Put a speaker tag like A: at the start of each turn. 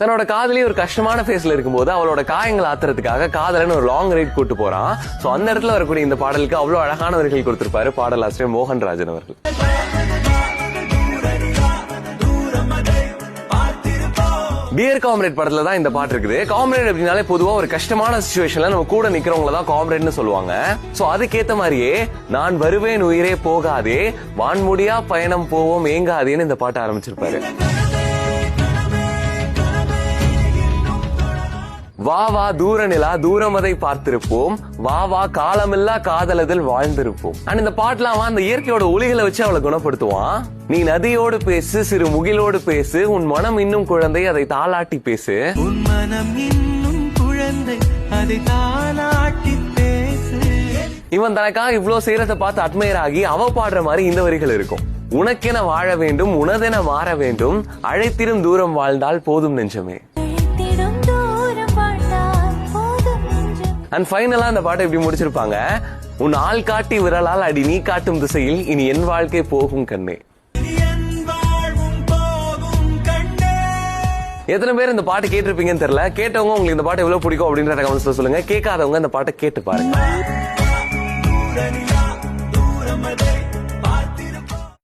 A: தன்னோட காதலி ஒரு கஷ்டமான ஃபேஸ்ல இருக்கும்போது அவளோட காயங்களை ஆத்துறதுக்காக காதலன் ஒரு லாங் ரைட் கூட்டு போறான். சோ அந்த இடத்துல வரக்கூடிய இந்த பாடலுக்கு அவ்வளவு அழகான வரிகள் கொடுத்திருப்பாரு பாடலாசிரியர் மோகன் ராஜன் அவர்கள். டியர் காம்ரேட் படத்துல தான் இந்த பாட்டு இருக்குது. காம்ரேட் அப்படின்னாலே பொதுவா ஒரு கஷ்டமான சுச்சுவேஷன்ல நம்ம கூட நிக்கிறவங்கள தான் காம்ரேட்னு சொல்லுவாங்க. சோ அதுக்கேத்த மாதிரியே நான் வருவேன் உயிரே போகாதே வான்முடியா பயணம் போவோம் ஏங்காதேன்னு இந்த பாட்டு ஆரம்பிச்சிருப்பாரு. வா வா தூர நிலா தூரம் அதை பார்த்திருப்போம். வா வா காலமில்லா காதலதில் வாழ்ந்திருப்போம். அண்ட் இந்த பாட்டுலாம் அவன் அந்த இயற்கையோட ஒளிகளை வச்சு அவளை குணப்படுத்துவான். நீ நதியோடு பேசு சிறு முகிலோடு பேசு உன் மனம் இன்னும் குழந்தை அதை தாளாட்டி பேசு.
B: உன் மனம் இன்னும் குழந்தை அதை தாளாட்டி
A: இவன் தனக்காக இவ்ளோ செய்யறத பார்த்து அட்மையர் ஆகி அவ பாடுற மாதிரி இந்த வரிகள் இருக்கும். உனக்கென வாழ வேண்டும் உனதென மாற வேண்டும் அழைத்திடும் தூரம் வாழ்ந்தால் போதும் நெஞ்சமே. அண்ட் ஃபைனலா அந்த பாட்டை இப்படி முடிச்சிருப்பாங்க. உன் ஆள் காட்டி விரலால் அடி நீ காட்டும் திசையில் இனி என் வாழ்க்கை போகும் கண்ணே. எத்தனை பேர் இந்த பாட்டு கேட்டிருப்பீங்கன்னு தெரியல. கேட்டவங்க உங்களுக்கு இந்த பாட்டு எவ்வளவு பிடிக்கும் அப்படின்ற கமெண்ட்ஸ்ல சொல்லுங்க. கேட்காதவங்க இந்த பாட்டை கேட்டு பாருங்க.